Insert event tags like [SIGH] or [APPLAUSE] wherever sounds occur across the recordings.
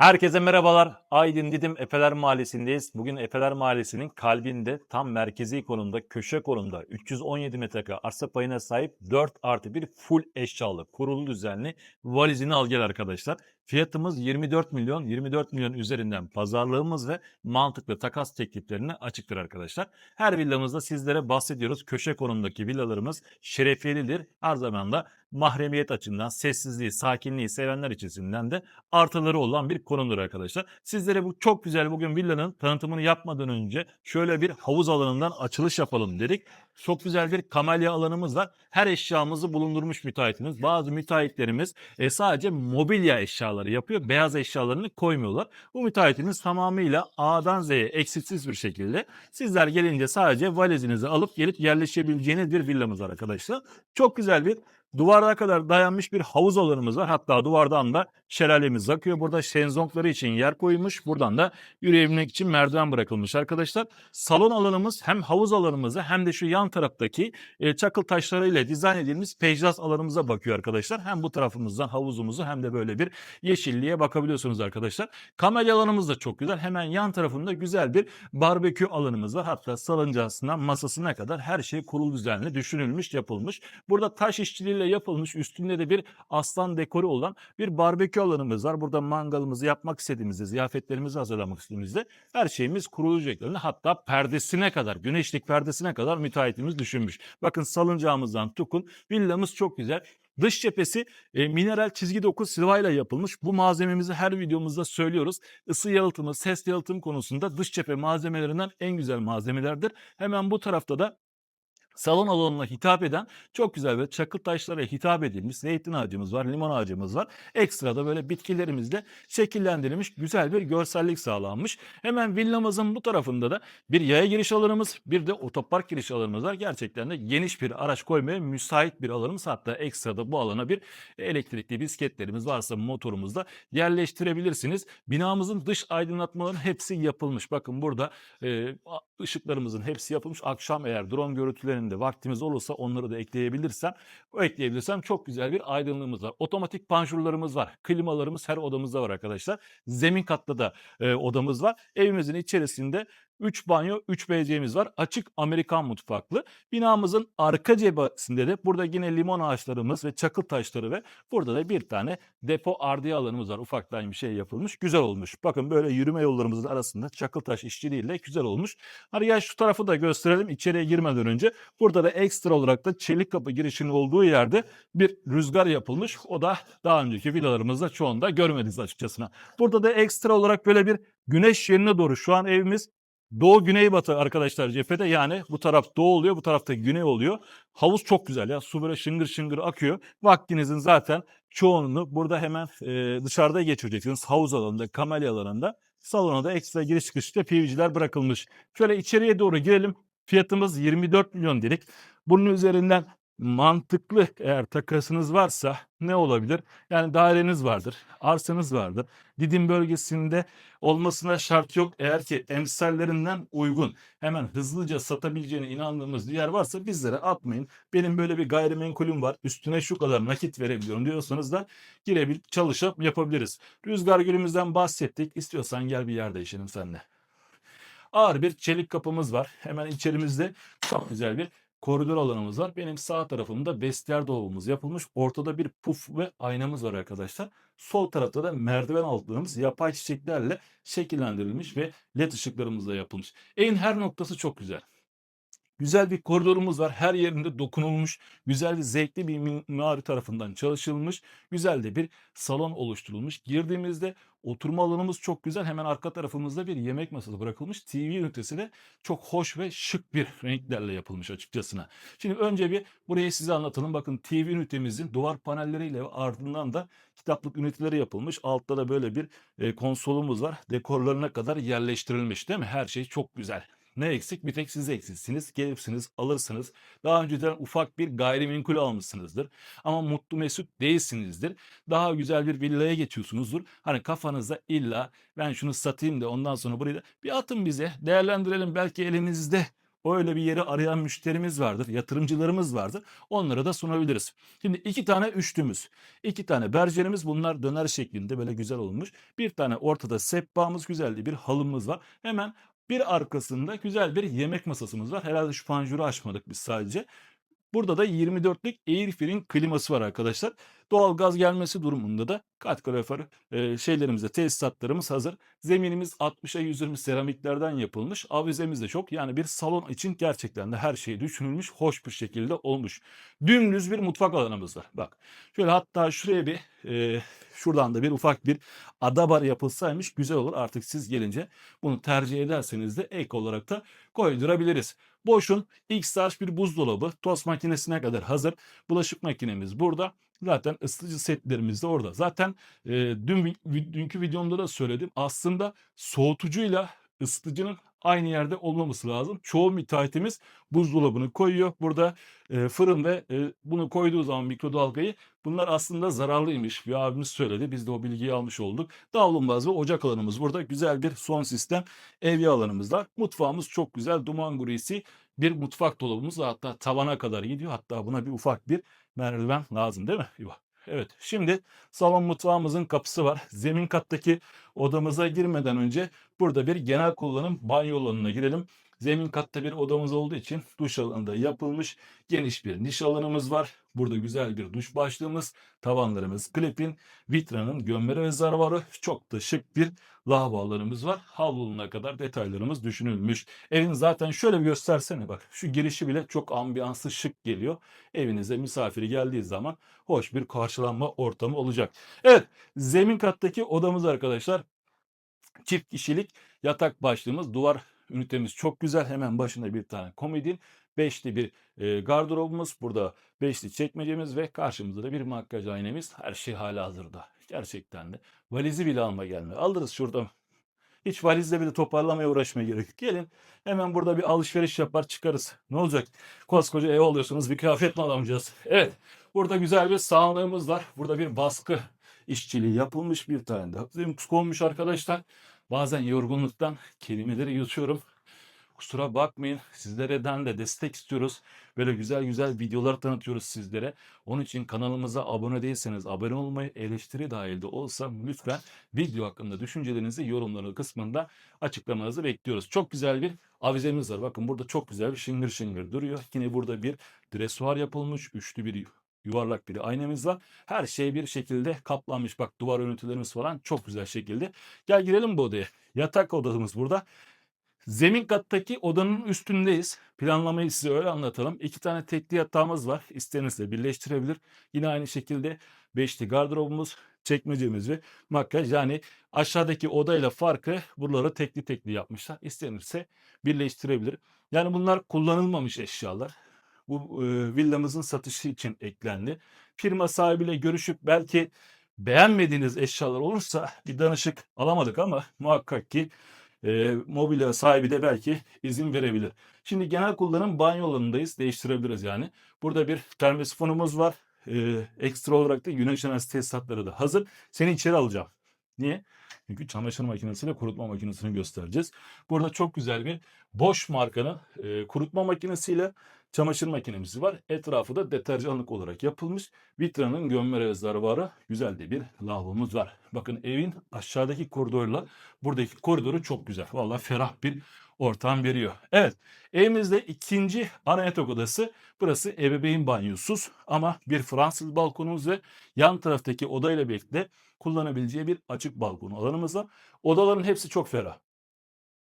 Herkese merhabalar. Aydın Didim Efeler Mahallesi'ndeyiz. Bugün Efeler Mahallesi'nin kalbinde tam merkezi konumda, köşe konumda 317 metrekare arsa payına sahip 4 artı 1 full eşyalı, kurulu düzenli valizini al gel arkadaşlar. Fiyatımız 24 milyon, 24 milyon üzerinden pazarlığımız ve mantıklı takas tekliflerine açıktır arkadaşlar. Her villamızda sizlere bahsediyoruz. Köşe konumdaki villalarımız şerefiyelidir. Her zaman da mahremiyet açısından sessizliği, sakinliği sevenler açısından de artıları olan bir konumdur arkadaşlar. Sizlere bu çok güzel bugün villanın tanıtımını yapmadan önce şöyle bir havuz alanından açılış yapalım dedik. Çok güzel bir kamelya alanımız var. Her eşyamızı bulundurmuş müteahhitimiz. Bazı müteahhitlerimiz e, sadece mobilya eşyaları yapıyor. Beyaz eşyalarını koymuyorlar. Bu müteahhitimiz tamamıyla A'dan Z'ye eksiksiz bir şekilde sizler gelince sadece valizinizi alıp gelip yerleşebileceğiniz bir villamız var arkadaşlar. Çok güzel bir Duvara kadar dayanmış bir havuz alanımız var. Hatta duvardan da şelalemiz akıyor. Burada şenzongları için yer koymuş. Buradan da yürüyebilmek için merdiven bırakılmış arkadaşlar. Salon alanımız hem havuz alanımıza hem de şu yan taraftaki e, çakıl taşlarıyla dizayn edilmiş pejzas alanımıza bakıyor arkadaşlar. Hem bu tarafımızdan havuzumuzu hem de böyle bir yeşilliğe bakabiliyorsunuz arkadaşlar. Kamelya alanımız da çok güzel. Hemen yan tarafında güzel bir barbekü alanımız var. Hatta salıncağısından masasına kadar her şey kurul düzenli düşünülmüş yapılmış. Burada taş işçiliğiyle yapılmış üstünde de bir aslan dekoru olan bir barbekü alanımız var. Burada mangalımızı yapmak istediğimizde, ziyafetlerimizi hazırlamak istediğimizde her şeyimiz şeklinde. Hatta perdesine kadar, güneşlik perdesine kadar müteahhitimiz düşünmüş. Bakın salıncağımızdan tukun. Villamız çok güzel. Dış cephesi e, mineral çizgi doku sıvayla yapılmış. Bu malzememizi her videomuzda söylüyoruz. Isı yalıtımı, ses yalıtım konusunda dış cephe malzemelerinden en güzel malzemelerdir. Hemen bu tarafta da salon alanına hitap eden çok güzel ve çakıl taşlara hitap edilmiş zeytin ağacımız var, limon ağacımız var. Ekstra da böyle bitkilerimizle şekillendirilmiş güzel bir görsellik sağlanmış. Hemen villamızın bu tarafında da bir yaya giriş alanımız, bir de otopark giriş alanımız var. Gerçekten de geniş bir araç koymaya müsait bir alanımız. Hatta ekstra da bu alana bir elektrikli bisikletlerimiz varsa motorumuzda yerleştirebilirsiniz. Binamızın dış aydınlatmaların hepsi yapılmış. Bakın burada e, ışıklarımızın hepsi yapılmış. Akşam eğer drone görüntülerinde vaktimiz olursa onları da ekleyebilirsem, o ekleyebilirsem çok güzel bir aydınlığımız var. Otomatik panjurlarımız var. Klimalarımız her odamızda var arkadaşlar. Zemin katta da e, odamız var. Evimizin içerisinde 3 banyo, 3 WC'miz var. Açık Amerikan mutfaklı. Binamızın arka cephesinde de burada yine limon ağaçlarımız ve çakıl taşları ve burada da bir tane depo ardiye alanımız var. Ufaktan bir şey yapılmış. Güzel olmuş. Bakın böyle yürüme yollarımızın arasında çakıl taş işçiliğiyle güzel olmuş. Hadi gel şu tarafı da gösterelim içeriye girmeden önce. Burada da ekstra olarak da çelik kapı girişinin olduğu yerde bir rüzgar yapılmış. O da daha önceki villalarımızda çoğunda görmediniz açıkçasına. Burada da ekstra olarak böyle bir güneş yerine doğru şu an evimiz Doğu güneybatı arkadaşlar cephede yani bu taraf doğu oluyor bu tarafta güney oluyor. Havuz çok güzel ya su böyle şıngır şıngır akıyor. Vaktinizin zaten çoğunluğunu burada hemen e, dışarıda geçireceksiniz. Havuz alanında, kamelya alanında. Salona da ekstra giriş çıkışta PVC'ler bırakılmış. Şöyle içeriye doğru girelim. Fiyatımız 24 milyon dedik. Bunun üzerinden mantıklı eğer takasınız varsa ne olabilir? Yani daireniz vardır, arsanız vardır. Didim bölgesinde olmasına şart yok. Eğer ki emsallerinden uygun hemen hızlıca satabileceğine inandığımız bir yer varsa bizlere atmayın. Benim böyle bir gayrimenkulüm var. Üstüne şu kadar nakit verebiliyorum diyorsanız da girebil çalışıp yapabiliriz. Rüzgar gülümüzden bahsettik. İstiyorsan gel bir yer değişelim seninle. Ağır bir çelik kapımız var. Hemen içerimizde çok güzel bir koridor alanımız var. Benim sağ tarafımda vestiyer dolabımız yapılmış. Ortada bir puf ve aynamız var arkadaşlar. Sol tarafta da merdiven altlarımız yapay çiçeklerle şekillendirilmiş ve led ışıklarımızla yapılmış. Evin her noktası çok güzel. Güzel bir koridorumuz var. Her yerinde dokunulmuş. Güzel ve zevkli bir mimari tarafından çalışılmış. Güzel de bir salon oluşturulmuş. Girdiğimizde oturma alanımız çok güzel. Hemen arka tarafımızda bir yemek masası bırakılmış. TV ünitesi de çok hoş ve şık bir renklerle yapılmış açıkçasına. Şimdi önce bir burayı size anlatalım. Bakın TV ünitemizin duvar panelleriyle ardından da kitaplık üniteleri yapılmış. Altta da böyle bir e, konsolumuz var. Dekorlarına kadar yerleştirilmiş değil mi? Her şey çok güzel. Ne eksik? Bir tek siz eksiksiniz. Gelirsiniz, alırsınız. Daha önceden ufak bir gayrimenkul almışsınızdır. Ama mutlu mesut değilsinizdir. Daha güzel bir villaya geçiyorsunuzdur. Hani kafanızda illa ben şunu satayım da ondan sonra burayı da bir atın bize. Değerlendirelim. Belki elimizde öyle bir yeri arayan müşterimiz vardır, yatırımcılarımız vardır. Onlara da sunabiliriz. Şimdi iki tane üçlümüz, iki tane berjerimiz bunlar döner şeklinde böyle güzel olmuş. Bir tane ortada sehpamız güzeldi bir halımız var. Hemen bir arkasında güzel bir yemek masasımız var. Herhalde şu panjuru açmadık biz sadece. Burada da 24'lük Airfree'in kliması var arkadaşlar. Doğal gaz gelmesi durumunda da kat kalorifer e, şeylerimizde tesisatlarımız hazır. Zeminimiz 60'a 120 seramiklerden yapılmış. Avizemiz de çok. Yani bir salon için gerçekten de her şey düşünülmüş. Hoş bir şekilde olmuş. Dümdüz bir mutfak alanımız var. Bak şöyle hatta şuraya bir e, şuradan da bir ufak bir adabar yapılsaymış güzel olur. Artık siz gelince bunu tercih ederseniz de ek olarak da koydurabiliriz. Boş'un X-Large bir buzdolabı tost makinesine kadar hazır. Bulaşık makinemiz burada. Zaten ısıtıcı setlerimiz de orada. Zaten e, dün dünkü videomda da söyledim. Aslında soğutucuyla ısıtıcının aynı yerde olmaması lazım. Çoğu müteahhitimiz buzdolabını koyuyor. Burada e, fırın ve e, bunu koyduğu zaman mikrodalgayı bunlar aslında zararlıymış. Bir abimiz söyledi. Biz de o bilgiyi almış olduk. Davlumbaz ve ocak alanımız burada. Güzel bir son sistem evye alanımız var. Mutfağımız çok güzel. Duman grisi bir mutfak dolabımız hatta tavana kadar gidiyor. Hatta buna bir ufak bir merdiven lazım değil mi? İbo? Evet. Şimdi salon mutfağımızın kapısı var. [LAUGHS] Zemin kattaki odamıza girmeden önce burada bir genel kullanım banyo alanına girelim. Zemin katta bir odamız olduğu için duş alanında yapılmış geniş bir niş alanımız var. Burada güzel bir duş başlığımız, tavanlarımız klipin, vitranın gömme rezervuarı, çok da şık bir lavabo alanımız var. Havluluğuna kadar detaylarımız düşünülmüş. Evin zaten şöyle bir göstersene bak. Şu girişi bile çok ambiyanslı şık geliyor. Evinize misafiri geldiği zaman hoş bir karşılanma ortamı olacak. Evet zemin kattaki odamız arkadaşlar. Çift kişilik yatak başlığımız duvar ünitemiz çok güzel. Hemen başında bir tane komodin. Beşli bir e, gardırobumuz. Burada beşli çekmecemiz ve karşımızda da bir makyaj aynamız. Her şey hala hazırda. Gerçekten de. Valizi bile alma gelme. Alırız şurada. Hiç valizle bile toparlamaya uğraşmaya gerek yok. Gelin hemen burada bir alışveriş yapar çıkarız. Ne olacak? Koskoca ev alıyorsunuz bir kıyafet mi alamayacağız? Evet. Burada güzel bir sağlığımız var. Burada bir baskı işçiliği yapılmış bir tane de. Konmuş arkadaşlar. Bazen yorgunluktan kelimeleri yutuyorum. Kusura bakmayın. Sizlerden de destek istiyoruz. Böyle güzel güzel videolar tanıtıyoruz sizlere. Onun için kanalımıza abone değilseniz abone olmayı, eleştiri dahil de olsa lütfen video hakkında düşüncelerinizi yorumları kısmında açıklamanızı bekliyoruz. Çok güzel bir avizemiz var. Bakın burada çok güzel bir şıngır şıngır duruyor. Yine burada bir dresuar yapılmış. Üçlü bir yuvarlak bir aynamız var. Her şey bir şekilde kaplanmış. Bak duvar örüntülerimiz falan çok güzel şekilde. Gel girelim bu odaya. Yatak odamız burada. Zemin kattaki odanın üstündeyiz. Planlamayı size öyle anlatalım. İki tane tekli yatağımız var. İstediğinizle birleştirebilir. Yine aynı şekilde beşli gardırobumuz, çekmecemiz ve makyaj. Yani aşağıdaki odayla farkı buraları tekli tekli yapmışlar. İstenirse birleştirebilir. Yani bunlar kullanılmamış eşyalar. Bu e, villamızın satışı için eklendi. Firma sahibiyle görüşüp belki beğenmediğiniz eşyalar olursa bir danışık alamadık ama muhakkak ki e, mobilya sahibi de belki izin verebilir. Şimdi genel kullanım banyo alanındayız. Değiştirebiliriz yani. Burada bir termosifonumuz var. E, ekstra olarak da güneş enerjisi tesisatları da hazır. Seni içeri alacağım. Niye? Çünkü çamaşır makinesiyle kurutma makinesini göstereceğiz. Burada çok güzel bir Bosch markanın e, kurutma makinesiyle çamaşır makinemiz var. Etrafı da deterjanlık olarak yapılmış. Vitranın gömme rezervuarı güzel de bir lavabomuz var. Bakın evin aşağıdaki koridorla buradaki koridoru çok güzel. Vallahi ferah bir ortam veriyor. Evet evimizde ikinci ana yatak odası. Burası ebeveyn banyosuz ama bir Fransız balkonumuz ve yan taraftaki odayla birlikte kullanabileceği bir açık balkon alanımız var. Odaların hepsi çok ferah.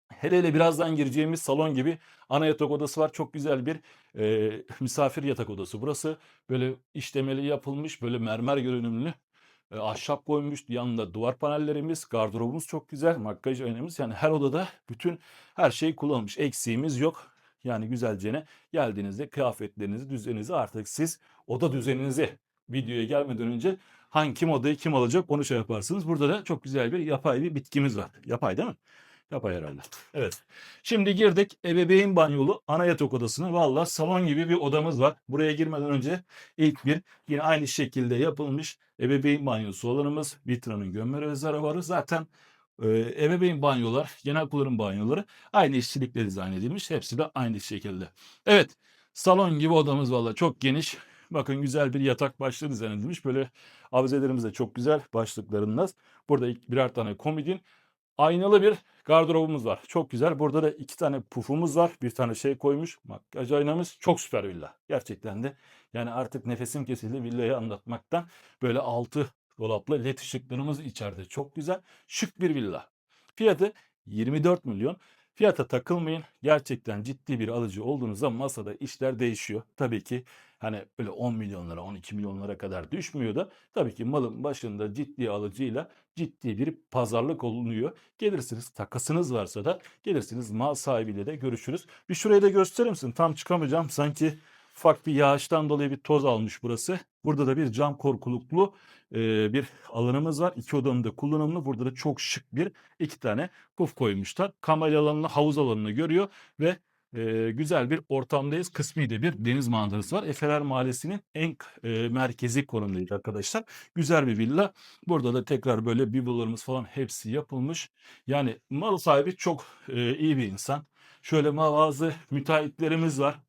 Hele hele birazdan gireceğimiz salon gibi ana yatak odası var. Çok güzel bir e, [LAUGHS] misafir yatak odası. Burası böyle işlemeli yapılmış böyle mermer görünümlü e, ahşap koymuş. Yanında duvar panellerimiz, gardırobumuz çok güzel. Makyaj aynamız yani her odada bütün her şey kullanılmış. Eksiğimiz yok. Yani güzelce geldiğinizde kıyafetlerinizi, düzeninizi artık siz oda düzeninizi videoya gelmeden önce hangi kim odayı kim alacak onu şey yaparsınız. Burada da çok güzel bir yapay bir bitkimiz var. Yapay değil mi? Yapay herhalde. Evet. Şimdi girdik ebeveyn banyolu ana yatak odasına. Valla salon gibi bir odamız var. Buraya girmeden önce ilk bir yine aynı şekilde yapılmış ebeveyn banyosu alanımız. Vitranın gömme rezervuarı. Zaten Eee, ebeveyn banyolar, genel kullanım banyoları aynı işçilikle dizayn edilmiş. Hepsi de aynı şekilde. Evet, salon gibi odamız valla çok geniş. Bakın güzel bir yatak başlığı dizayn edilmiş. Böyle avizelerimiz de çok güzel başlıklarında. Burada birer tane komodin. Aynalı bir gardırobumuz var. Çok güzel. Burada da iki tane pufumuz var. Bir tane şey koymuş. Makyaj aynamız. Çok süper villa. Gerçekten de. Yani artık nefesim kesildi villayı anlatmaktan. Böyle altı dolaplı led ışıklarımız içeride. Çok güzel. Şık bir villa. Fiyatı 24 milyon. Fiyata takılmayın. Gerçekten ciddi bir alıcı olduğunuzda masada işler değişiyor. Tabii ki hani böyle 10 milyonlara 12 milyonlara kadar düşmüyor da tabii ki malın başında ciddi alıcıyla ciddi bir pazarlık olunuyor. Gelirsiniz takasınız varsa da gelirsiniz mal sahibiyle de görüşürüz. Bir şurayı da gösterir misin? Tam çıkamayacağım. Sanki ufak bir yağıştan dolayı bir toz almış burası. Burada da bir cam korkuluklu e, bir alanımız var. İki odanın da kullanımlı. Burada da çok şık bir iki tane puf koymuşlar. Kamera alanını, havuz alanını görüyor ve e, güzel bir ortamdayız. Kısmi de bir deniz manzarası var. Efeler Mahallesi'nin en e, merkezi konumdayız arkadaşlar. Güzel bir villa. Burada da tekrar böyle biblolarımız falan hepsi yapılmış. Yani mal sahibi çok e, iyi bir insan. Şöyle bazı müteahhitlerimiz var.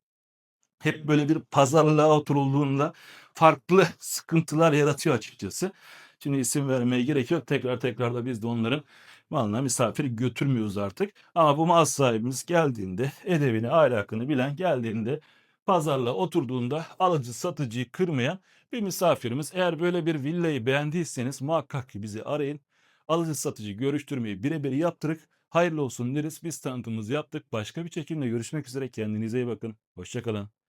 Hep böyle bir pazarlığa oturulduğunda farklı sıkıntılar yaratıyor açıkçası. Şimdi isim vermeye gerek yok. Tekrar tekrar da biz de onların malına misafir götürmüyoruz artık. Ama bu mal sahibimiz geldiğinde edebini, ahlakını bilen geldiğinde pazarla oturduğunda alıcı satıcıyı kırmayan bir misafirimiz. Eğer böyle bir villayı beğendiyseniz muhakkak ki bizi arayın. Alıcı satıcı görüştürmeyi birebir yaptırık. Hayırlı olsun deriz. Biz tanıtımımızı yaptık. Başka bir çekimle görüşmek üzere. Kendinize iyi bakın. Hoşçakalın.